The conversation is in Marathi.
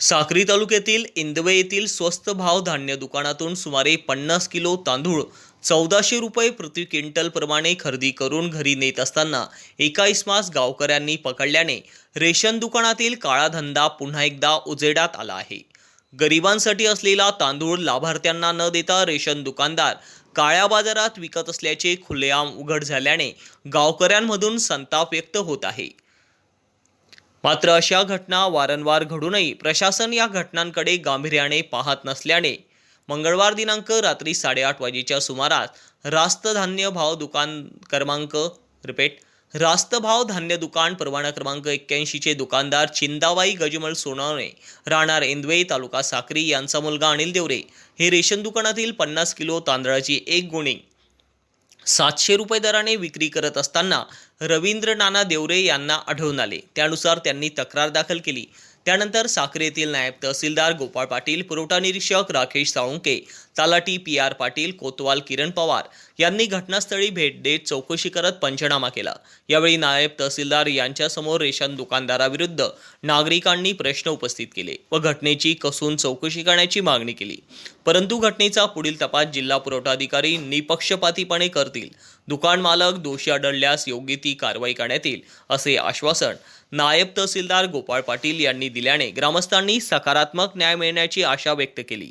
साक्री तालुक्यातील इंदवे येथील स्वस्त भाव धान्य दुकानातून सुमारे पन्नास किलो तांदूळ चौदाशे रुपये प्रति क्विंटलप्रमाणे खरेदी करून घरी नेत असताना एका इसमास गावकऱ्यांनी पकडल्याने रेशन दुकानातील काळा धंदा पुन्हा एकदा उजेडात आला आहे. गरिबांसाठी असलेला तांदूळ लाभार्थ्यांना न देता रेशन दुकानदार काळ्या बाजारात विकत असल्याचे खुलेआम उघड झाल्याने गावकऱ्यांमधून संताप व्यक्त होत आहे. मात्र अशा घटना वारंवार घडूनही प्रशासन या घटनांकडे गांभीर्याने पाहत नसल्याने मंगळवार दिनांक रात्री साडेआठ वाजेच्या सुमारास रास्त धान्य भाव दुकान क्रमांक रिपीट रास्त भाव धान्य दुकान परवाना क्रमांक एक्क्याऐंशीचे दुकानदार चिंदाबाई गजमल सोनवणे राहणार इंदवे तालुका साक्री यांचा मुलगा अनिल देवरे हे रेशन दुकानातील पन्नास किलो तांदळाची एक गुणी सातशे रुपये दराने विक्री करत असताना रवींद्र नाना देवरे यांना आढळून आले. त्यानुसार त्यांनी तक्रार दाखल केली. त्यानंतर साखरे येथील नायब तहसीलदार गोपाळ पाटील पुरवठा निरीक्षक राकेश साळुंके तलाटी पी आर पाटील कोतवाल किरण पवार यांनी घटनास्थळी भेट देत चौकशी करत पंचनामा केला. यावेळी नायब तहसीलदार यांच्यासमोर रेशन दुकानदाराविरुद्ध नागरिकांनी प्रश्न उपस्थित केले व घटनेची कसून चौकशी करण्याची मागणी केली. परंतु घटनेचा पुढील तपास जिल्हा पुरवठा अधिकारी निपक्षपातीपणे करतील. दुकान मालक दोषी आढळल्यास योग्य ती कारवाई करण्यात येईल असे आश्वासन नायब तहसीलदार गोपाळ पाटील यांनी दिल्याने ग्रामस्थांनी सकारात्मक न्याय मिळण्याची आशा व्यक्त केली.